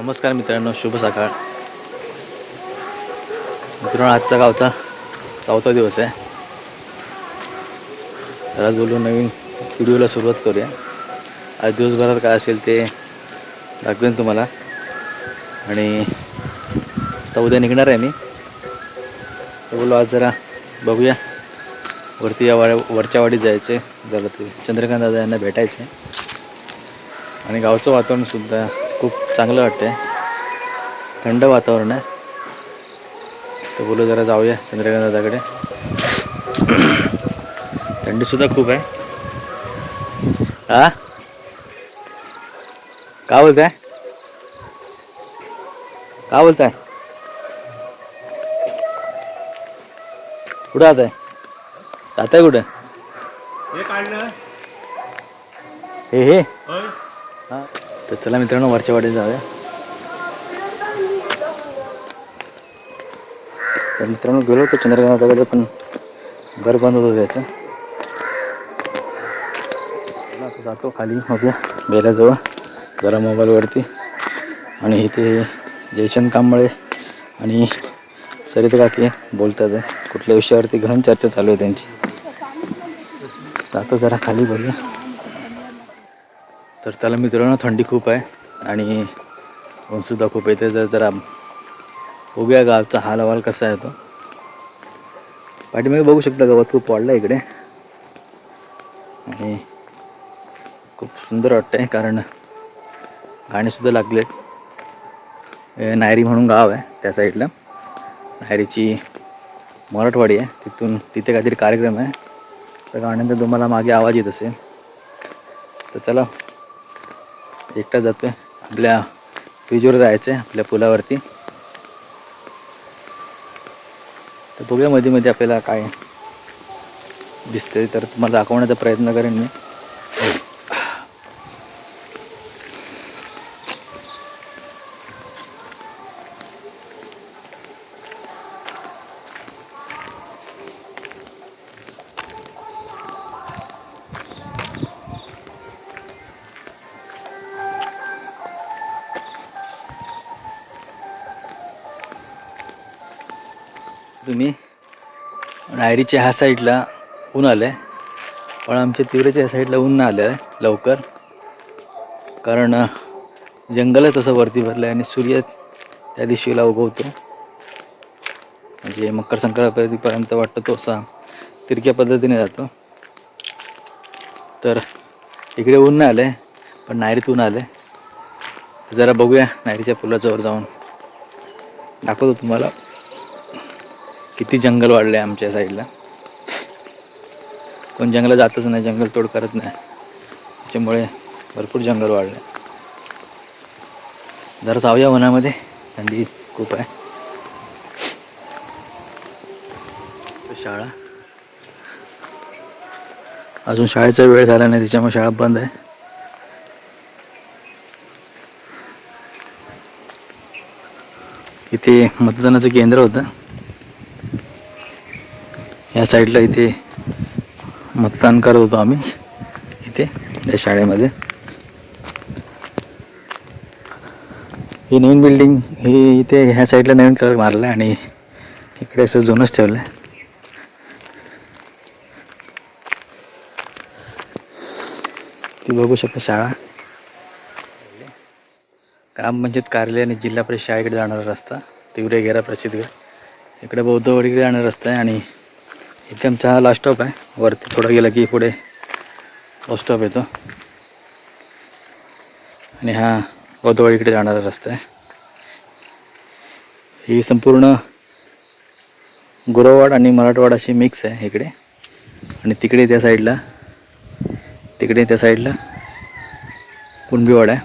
नमस्कार मित्रांनो शुभ सकाळ. मित्रांनो आजचा गावचा चौथा दिवस आहे. तर आज बोलून नवीन व्हिडिओला सुरुवात करूया. आज दिवसभरात काय असेल ते दाखवेन तुम्हाला. आणि आता उद्या निघणार आहे मी. तर बोलू आज जरा बघूया. वरती या वाड्या वरच्या वाडीत जायचे जरा ते चंद्रकांत दादा यांना भेटायचे आणि गावचं वातावरणसुद्धा खूप चांगलं वाटतं आहे थंड वातावरण आहे. तर बोलू जरा जाऊया चंद्रकांत दादाकडे थंडीसुद्धा खूप आहे. हा का बोलताय? का बोलताय? कुठं आता आहे जाताय कुठं? हे काढलं. हा तर चला मित्रांनो वरच्या वाटेत जाऊया. तर मित्रांनो गेलो होतो चंद्रकांताकडे पण घर बंद होतं त्याचं. चला आता जातो खाली बघूया बेल्याजवळ जरा मोबाईलवरती आणि इथे जयचंद कांबळे आणि सरिता काकी बोलतात. कुठल्या विषयावरती घन चर्चा चालू आहे त्यांची. जातो जरा खाली बघूया. तर त्याला मित्रांनो थंडी खूप आहे आणि ऊनसुद्धा खूप येते. तर जरा उभ्या गावचा हाल हवाल कसा आहे तो. पाठीमागे बघू शकता गवत खूप वाढलं इकडे. आणि खूप सुंदर वाटतंय कारण गाणेसुद्धा लागले नायरी म्हणून गाव आहे त्या साईडला. नायरीची मराठवाडी आहे. तिथून तिथे काहीतरी कार्यक्रम आहे. तर गाण्यानंतर तुम्हाला मागे आवाज येत असेल. तर चला एकटा जातो आपल्या ब्रिजवर जायचं आहे आपल्या पुलावरती. तर बघूया मध्ये मध्ये आपल्याला काय दिसतंय. तर तुम्हाला दाखवण्याचा प्रयत्न करेन मी. तुम्ही नायरीच्या ह्या साईडला ऊन आलं आहे पण आमच्या तिवऱ्याच्या ह्या साईडला ऊन नाही आलं आहे लवकर. कारण जंगलच तसं वरती भरलं आहे आणि सूर्य त्या दिशेला उगवतो. म्हणजे मकर संक्रांतीपर्यंत वाटतं तो असा तिरक्या पद्धतीने जातो. तर इकडे ऊन नाही आलं आहे पण नायरीत ऊन आलं आहे जरा बघूया नायरीच्या पुलाजवळ जाऊन. दाखवतो तुम्हाला. किती जंगल वाढले आहे आमच्या साईडला. कोण जंगलात जातच नाही जंगल तोड करत नाही. त्याच्यामुळे भरपूर जंगल वाढले. जरा जाऊया उन्हामध्ये थंडी खूप आहे. शाळा. अजून शाळेचा वेळ झाला नाही त्याच्यामुळे शाळा बंद आहे. इथे मतदानाचं केंद्र होतं. या साईडला इथे मतदान करत होतो आम्ही. इथे या शाळेमध्ये. ही नवीन बिल्डिंग ही इथे ह्या साईडला नवीन कलर मारला आहे आणि इकडे असं जुनच ठेवलं आहे ती बघू शकता शाळा. ग्रामपंचायत कार्यालय आणि जिल्हा परिषद शाळेकडे जाणारा रस्ता. तिवरे गेरा प्रसिद्ध. इकडे बौद्धवाडीकडे जाणारा रस्ता आहे आणि इथे आमचा हा लास्ट स्टॉप आहे. वरती थोडं गेलं की पुढे बस स्टॉप येतो. आणि हा बौद्धवाडीकडे जाणारा रस्ता आहे. ही संपूर्ण गुरववाड आणि मराठवाड अशी मिक्स आहे इकडे. आणि तिकडे त्या साईडला तिकडे त्या साईडला कुणबीवाड आहे.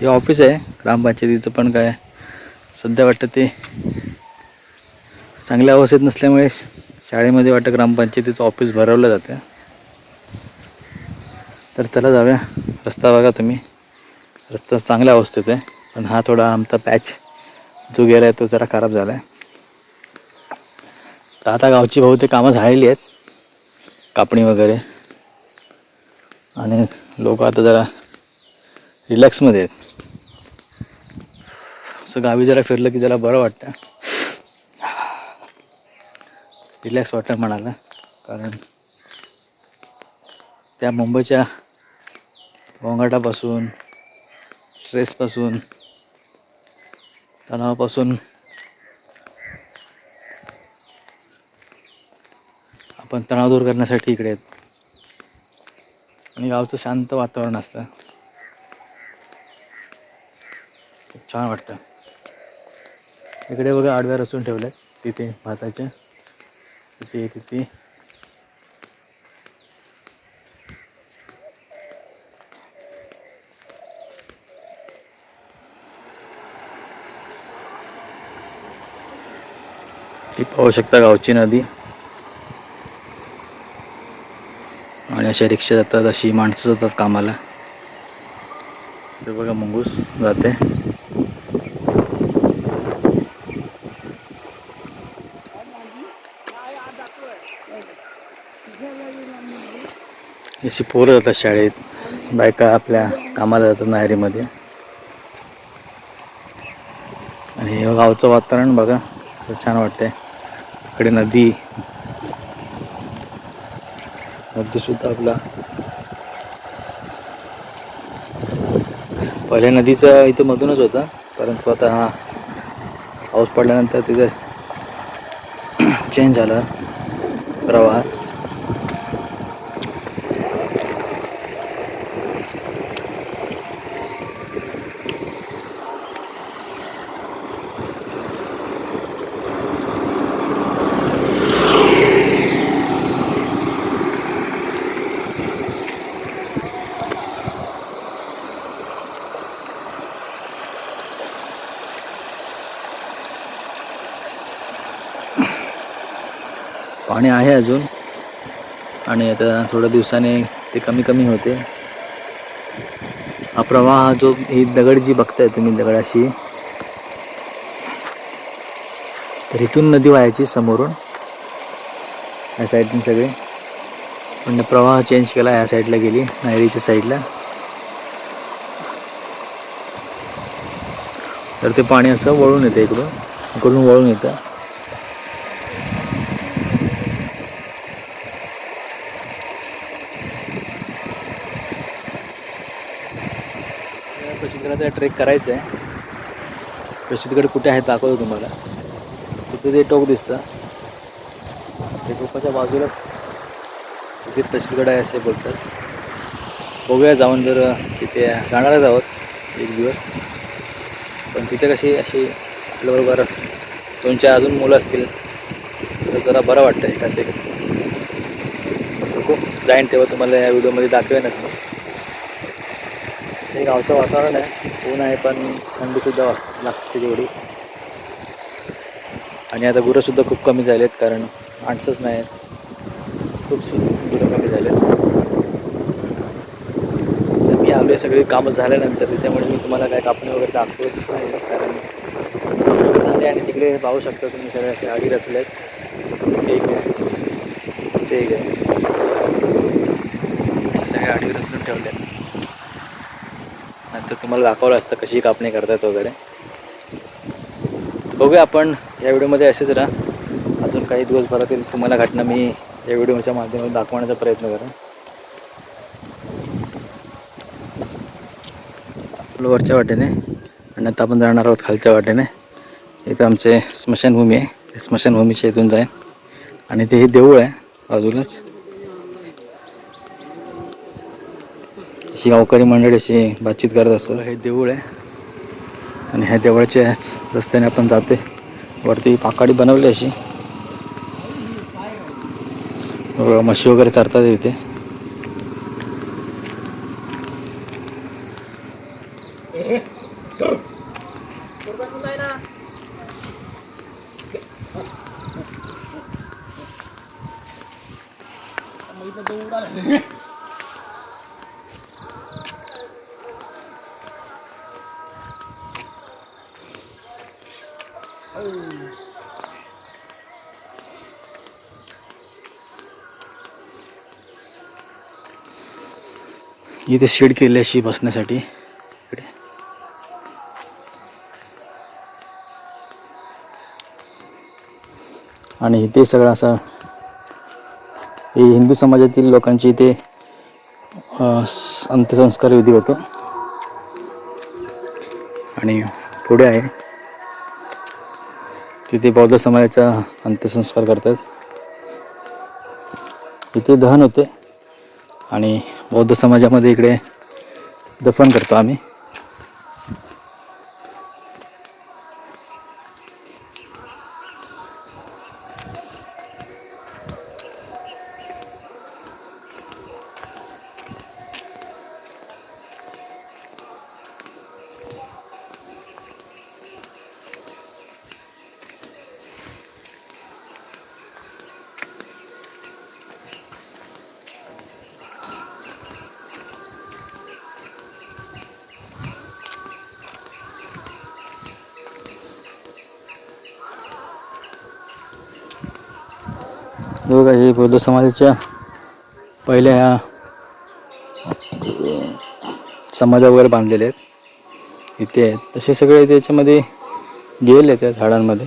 हे ऑफिस आहे. ग्रामपंचायतीचं पण काय सध्या वाटतं ते चांगल्या अवस्थेत नसल्यामुळे शाळेमध्ये वाटतं ग्रामपंचायतीचं ऑफिस भरवलं जातं. तर चला जाऊया. रस्ता बघा तुम्ही. रस्ता चांगल्या अवस्थेत आहे. पण हा थोडा आमचा पॅच जो गेला आहे तो जरा खराब झाला आहे. तर आता गावची बहुतेक कामं झालेली आहेत. कापणी वगैरे. आणि लोक आता जरा रिलॅक्समध्ये आहेत. असं गावी जरा फिरलं की जरा बरं वाटतं. रिलॅक्स वाटतं म्हणाला. कारण त्या मुंबईच्या गोंगाटापासून स्ट्रेसपासून तणावापासून आपण तणाव दूर करण्यासाठी इकडे आहेत आणि गावचं शांत वातावरण असतं. खूप छान वाटतं. इकडे बघा आडव्या रचून ठेवल्यात तिथे भाताच्या तिथे तिथे ती पाहू शकता गावची नदी आणि अशा रिक्षा जातात अशी माणसं जातात कामाला बघा मुंगूस जाते अशी पोरं जातात शाळेत बायका आपल्या कामाला जातात नायरीमध्ये. आणि हे गावचं वातावरण बघा असं छान वाटतंय. इकडे नदी. नदीसुद्धा आपला. पहिल्या नदीचा इथं मधूनच होता परंतु आता हा पाऊस पडल्यानंतर तिथं चेंज झाला प्रवाह पाणी आहे अजून. आणि आता थोड्या दिवसाने ते कमी कमी होते. हा प्रवाह हा जो ही दगड जी बघताय तुम्ही दगडाशी तर इथून नदी वाहायची समोरून. या साईडने सगळे. पण प्रवाह चेंज केला या साईडला गेली नायरीच्या साईडला. तर ते पाणी असं वळून येतं इकडून इकडून वळून येतं. ट्रेक करायचं आहे प्रसिद्धगड कुठे आहे दाखवतो तुम्हाला. तिथे ते टोक दिसतं ते टोकाच्या बाजूलाच तिथे प्रसिद्धगड आहे असे बोलतात. बघूया जाऊन जर तिथे जाणारच आहोत एक दिवस. पण तिथे कशी अशी आपल्याबरोबर दोन चार अजून मुलं असतील तर जरा बरं वाटतं आहे? कसे खूप जाईन तेव्हा तुम्हाला या व्हिडिओमध्ये दाखवेनच मी. गावचं वातावरण आहे. ऊन आहे पण थंडीसुद्धा वा लागते तेवढी. आणि आता गुरंसुद्धा खूप कमी झालेत कारण माणसंच नाही आहेत खूप गुरं कमी झालेत. तर मी आलो सगळी कामं झाल्यानंतर त्यामुळे मी तुम्हाला काय कापणी वगैरे दाखवत नाही कारण कांदे आणि तिकडे पाहू शकता तुम्ही सगळे असे आडी रचले ठीक आहे. ठीक आहे. सगळ्या सगळे आडी रचून ठेवले तर तुम्हाला दाखवलं असतं कशी कापणी करतात वगैरे. बघूया आपण या व्हिडिओमध्ये असेच राहा. अजून काही दिवसभरातील तुम्हाला घटना मी या व्हिडिओच्या माध्यमातून दाखवण्याचा प्रयत्न करेन. आपलं वरच्या वाटेने आणि आता आपण जाणार आहोत खालच्या वाटेने. इथं आमचे स्मशानभूमी आहे. ते स्मशानभूमीच्या इथून जाईन. आणि ते हे देऊळ आहे बाजूलाच. अशी गावकरी मंडळी अशी बातचीत करत असतो. हे देऊळ आहे. आणि ह्या देवळाच्या रस्त्याने आपण जाते वरती पाकाडी बनवली अशी. म्हशी वगैरे चरतात इथे. इथे शेड केली अशी बसण्यासाठी. इकडे. आणि इथे सगळं असा हे हिंदू समाजातील लोकांची इथे अंत्यसंस्कार विधी होतो. आणि पुढे आहे. तिथे बौद्ध समाजाचा अंत्यसंस्कार करतात. इथे दहन होते. आणि बौद्ध समाजामध्ये इकडे दफन करतो आम्ही. बघा हे बौद्ध समाजाच्या पहिल्या ह्या समाजा वगैरे बांधलेले आहेत. इथे आहेत. तसे सगळे त्याच्यामध्ये गेले त्या झाडांमध्ये.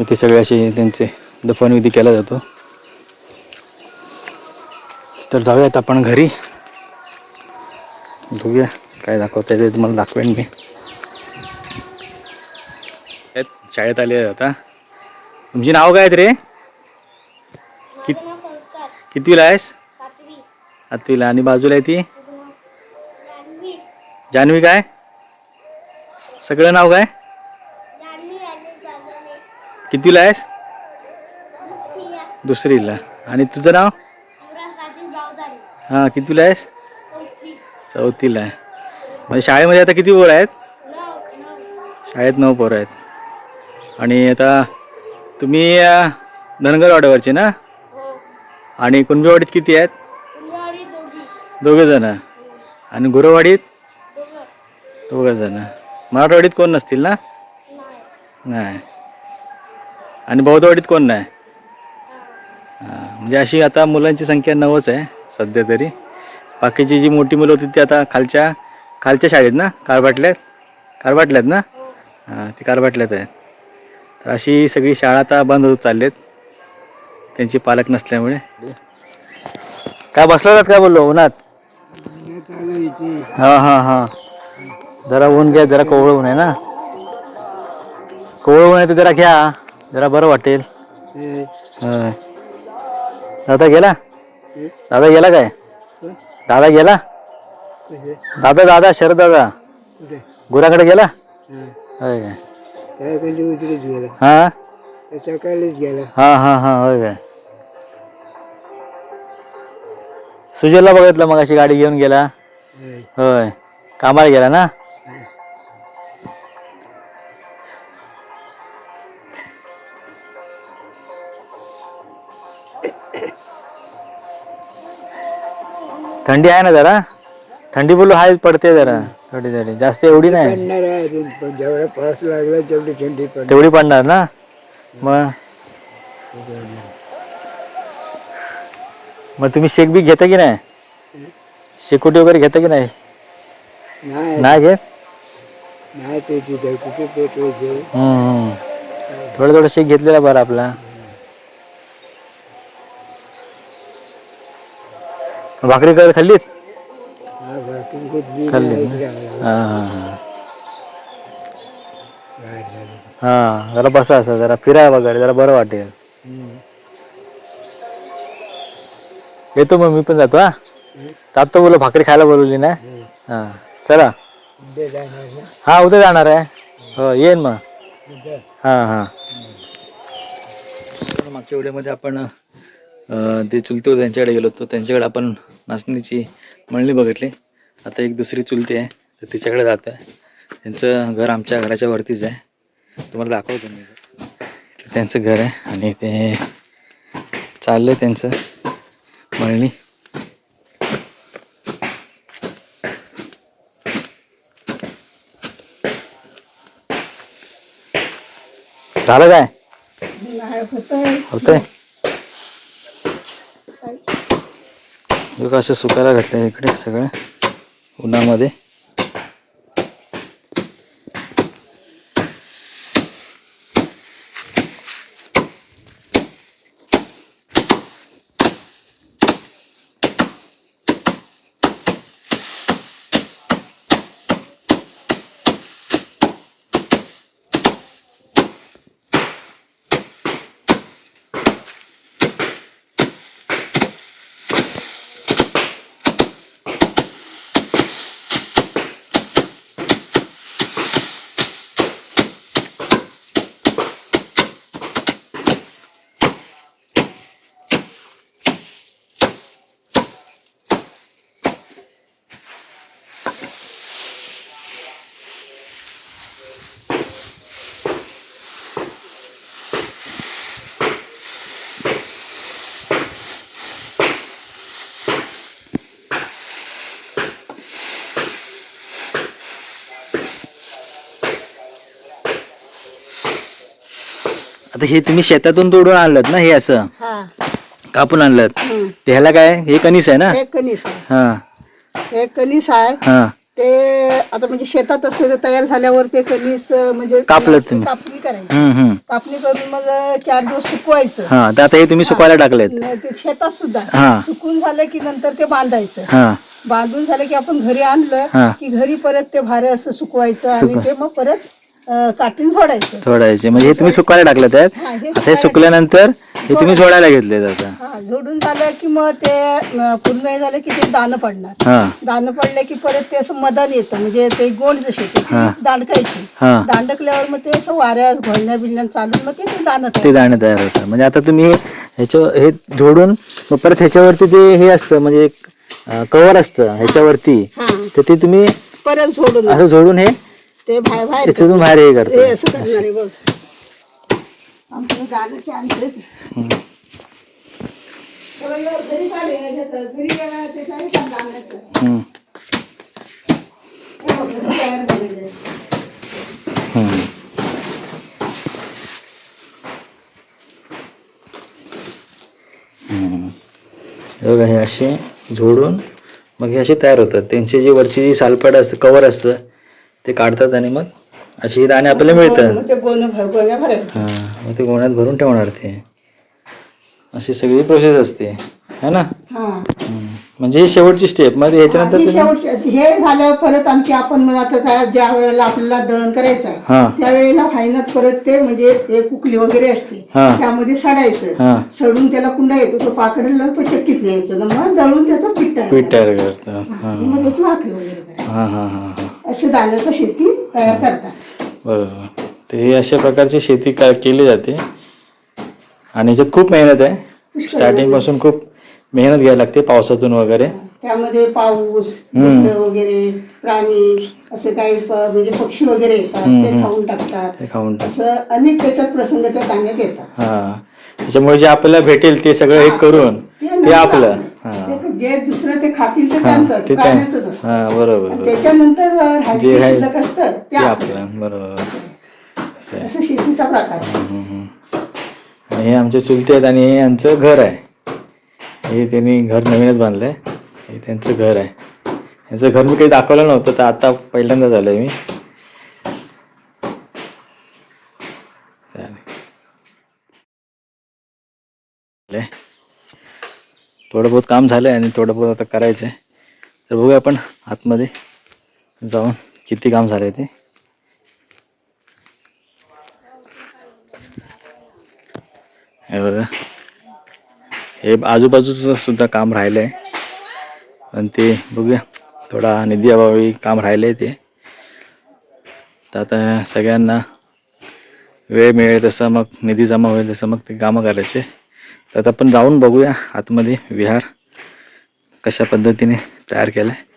इथे सगळे असे त्यांचे दफनविधी केला जातो. तर जाऊयात आपण घरी. बघूया काय दाखवता येते तुम्हाला दाखवेन मी आहेत, शाळेत आले आता. तुमची नाव काय आहेत रे? कित कितवीला आहेस? आठवीला. आणि बाजूला आहे ती? जान्हवी. काय? सगळं नाव काय? कितवीला आहेस? दुसरीला. आणि तुझं नाव? हां कितवीला आहेस? चौथी. चौथीला आहे. म्हणजे शाळेमध्ये आता किती पोरं आहेत? शाळेत नऊ पोरं आहेत. आणि आता तुम्ही धनगरवाड्यावरचे ना? हो. आणि कुणबीवाडीत किती आहेत? दोघी. जण. आणि गुरवाडीत? दोघं. जण. मराठवाडीत कोण नसतील ना? नाही. आणि बौद्धवाडीत कोण नाही? म्हणजे अशी आता मुलांची संख्या नवच आहे सध्या तरी. बाकीची जी मोठी मुलं होती ती आता खालच्या खालच्या शाळेत ना? कारभाटल्यात? कारभाटल्यात ना? हो. हां ती कारभाटल्यात आहेत. अशी सगळी शाळा आता बंद होत चाललेत. त्यांचे पालक नसल्यामुळे. काय बसला काय बोललो? उन्हात? हां हां हां. जरा ऊन घ्या जरा कोवळं ऊन आहे ना? कोवळं ऊन आहे तर जरा घ्या. जरा बरं वाटेल. दादा गेला? दादा गेला काय? दादा गेला? दादा दादा शरद दादा. गुराकडे गेला? होय. काय हा सकाळीच गेला हा हा हा होय काय सुजलला बघितलं मग अशी गाडी घेऊन गेला. होय. कामाला गेला ना? थंडी आहे ना जरा? थंडी बोलू हाय पडते जरा. थोडी थोडी. जास्त एवढी नाही. पडणार आहे अजून पण जेवढा पाऊस लागला तेवढी थंडी पडणार. तेवढी पडणार ना? मग? मग तुम्ही शेक बी घेता की नाही? शेकोटी वगैरे घेता की नाही? नाही. नाही घेत? नाही ते तिथे कुठे पेटवायचे हम्म, हम्म. थोडं थोडं शेक घेतलेला बरं आपला. भाकरी कर खाल्लीत? खाल्ली ना? हा हा हा. हा जरा बसा असं जरा फिराय वगैरे जरा बरं वाटेल. येतो मग मी पण जातो हा जातो बोला भाकरी खायला बोलवली ना. हा चला हा उद्या जाणार आहे हो येईन मग हां हां मागच्या व्हिडिओमध्ये आपण ते चुलते त्यांच्याकडे गेलो होतो त्यांच्याकडे आपण नाचणीची मळणी बघितली आता एक दुसरी चुलती आहे तर तिच्याकडे जातो आहे. त्यांचं घर आमच्या घराच्या वरतीच आहे. तुम्हाला दाखवतो मी. त्यांचं घर आहे आणि ते चाललं त्यांचं. मळणी. झालं काय? होतंय. असं सुकायला घातलं इकडे सगळं. उन्हामध्ये. आता हे तुम्ही शेतातून तोडून आणलं ना हे असं? हा. कापून आणलं हम्म. ते ह्याला काय? हे कणीस आहे ना? हे कणीस आहे. हा. हे कणीस आहे. हा. ते आता म्हणजे शेतात असते ते तयार झाल्यावर ते कणीस अं, म्हणजे कापलं तुम्ही. कापणी करायची. हम्म हम्म. कापणी करून मग चार दिवस सुकवायचं. हा तर आता हे तुम्ही सुकवायला टाकलेत. न ते शेतात सुद्धा. हा. सुकून झालं की नंतर ते बांधायचं. हा. बांधून झालं की आपण घरी आणलं हा. की घरी परत ते भारे असं सुकवायचं आणि सुकवा. ते मग परत अं, काटून सोडायचं. सोडायचे. म्हणजे हे तुम्ही सुकवायला टाकलं त्यात. हा हे आता हे सुकल्यानंतर हे तुम्ही सोडायला घेतलेत आता. हा झोडून झालं की मग ते अं, पूर्ण हे झालं की ते दाणं पडणार. हा. दाणं पडले की परत ते असं मदन येतं. म्हणजे ते गोल जसे ते दांडकायची. हा. दांडकल्यावर मग ते असं वाऱ्या घोळण्या बिळण्या चालून मग ते ते दाणं तयार ते दाणे तयार होतात. म्हणजे आता तुम्ही हे- ह्याच्या हे जोडून मग परत ह्याच्यावरती जे हे असतं म्हणजे कवर असतं ह्याच्यावरती हा. तर ते तुम्ही परत झोडून. असं जोडून हे ते बाहेर बाहेर बाहेर हे हे करतो असं करणार आहे बघ आमचं दाण्याचे आणतेच तेव्हा एवढं घरी काढे, याच्यात घरी गेला ते काही काम दाण्याचं. हम्म, हे बघ, असं तयार झालेलं आहे. हम्म. हम्म. हे बघा हे असे जोडून मग हे असे तयार होतात त्यांची जी वरची जी सालपाट असतं कवर असतं ते काढतात आणि मग अशी ही दाणे आपल्याला मिळतात. मग ते गोणं भर गोण्या हा मग ते गोण्यात भरून ठेवणार ते. अशी सगळी प्रोसेस असते. है ना? हा. हम्म. म्हणजे ही शेवटची स्टेप मग याच्यानंतर तुम्ही हे झाल्यावर परत आणखी आपण मग आता त्या ज्या वेळेला आपल्याला दळण करायचं हा. त्यावेळेला फायनात परत ते म्हणजे एक उकली वगैरे असते. हा. त्यामध्ये सडायचं. हा. सडून त्याला कुंडा येतो तो पाकडला चक्कीत न्यायचं. मग दळून त्याचं पीठ तयार पीठ तयार करतात. हा. मग त्याची भाकरी वगैरे करायची. हा हा हा हा. असे दाण्याचं शेती तयार करतात. बरोबर. ते हे अशा प्रकारची शेती केली जाते. आणि याच्यात खूप मेहनत आहे. पुष्कळ स्टार्टिंगपासून खूप मेहनत घ्यायला लागते पावसातून वगैरे. त्यामध्ये पाऊस हम्म. डुकरं वगैरे प्राणी असे काही प- म्हणजे पक्षी वगैरे येतात ते हम्म. खाऊन टाकतात. ते खाऊन टाक असं अनेक त्याच्यात प्रसंग त्या दाण्यात येतात. हा. त्याच्यामुळे जे आपल्याला भेटेल ते सगळं हे करून ते आपलं. हा ते जे दुसरं ते खातील ते त्यांचंच ते त्या- प्राण्याचंच असतं हा बरोबर आणि बरोबर. त्याच्यानंतर राहिलेलं जे आहे शिल्लक असतं ते ते आपलं. आपलं बरोबर असं आहे. असं शेतीचा प्रकार आहे. हम्म, हम्म. आणि हे आमचे चुलते आहेत आणि हे यांचं घर आहे हे त्यांनी घर नवीनच बांधलंय हे त्यांचं घर आहे यांचं घर मी काही दाखवलं नव्हतं तर आता पहिल्यांदा झालंय मी चालेल थोडं बहुत काम झालं आहे आणि थोडं बहुत आता करायचं आहे तर बघूया आपण आतमध्ये जाऊन किती काम झालंय ते. हे बघा. हे आजूबाजूचं सुद्धा काम राहिलं आहे पण ते बघूया. थोडा निधी अभावी काम आहे ते. तर आता सगळ्यांना वेळ मिळेल तसं मग निधी जमा होईल तसं मग ते कामं करायचे. तर आता आपण जाऊन बघूया आतमध्ये विहार कशा पद्धतीने तयार केला आहे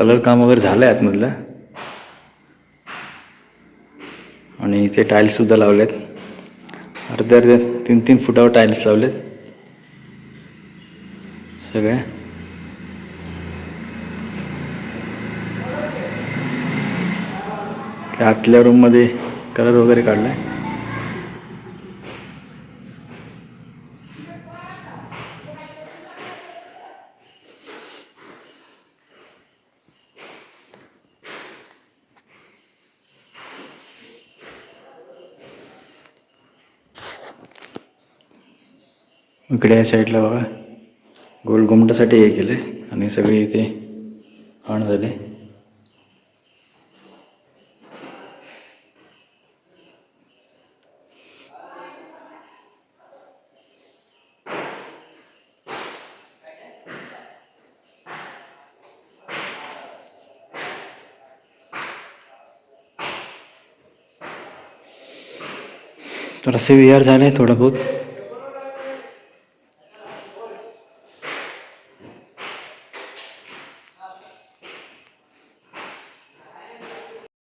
कलर काम वगैरे झालं आहे आतमधलं. आणि ते टाईल्ससुद्धा लावले आहेत अर्ध्या अर्ध्या तीन तीन फुटावर टाईल्स लावलेत. सगळ्या त्या आतल्या रूममध्ये कलर वगैरे काढला आहे इकडे या साईडला बघा. गोल घुमटासाठी हे केलं आहे आणि सगळे इथे खाण झाले. तर असे विहार झाले थोडं बहुत.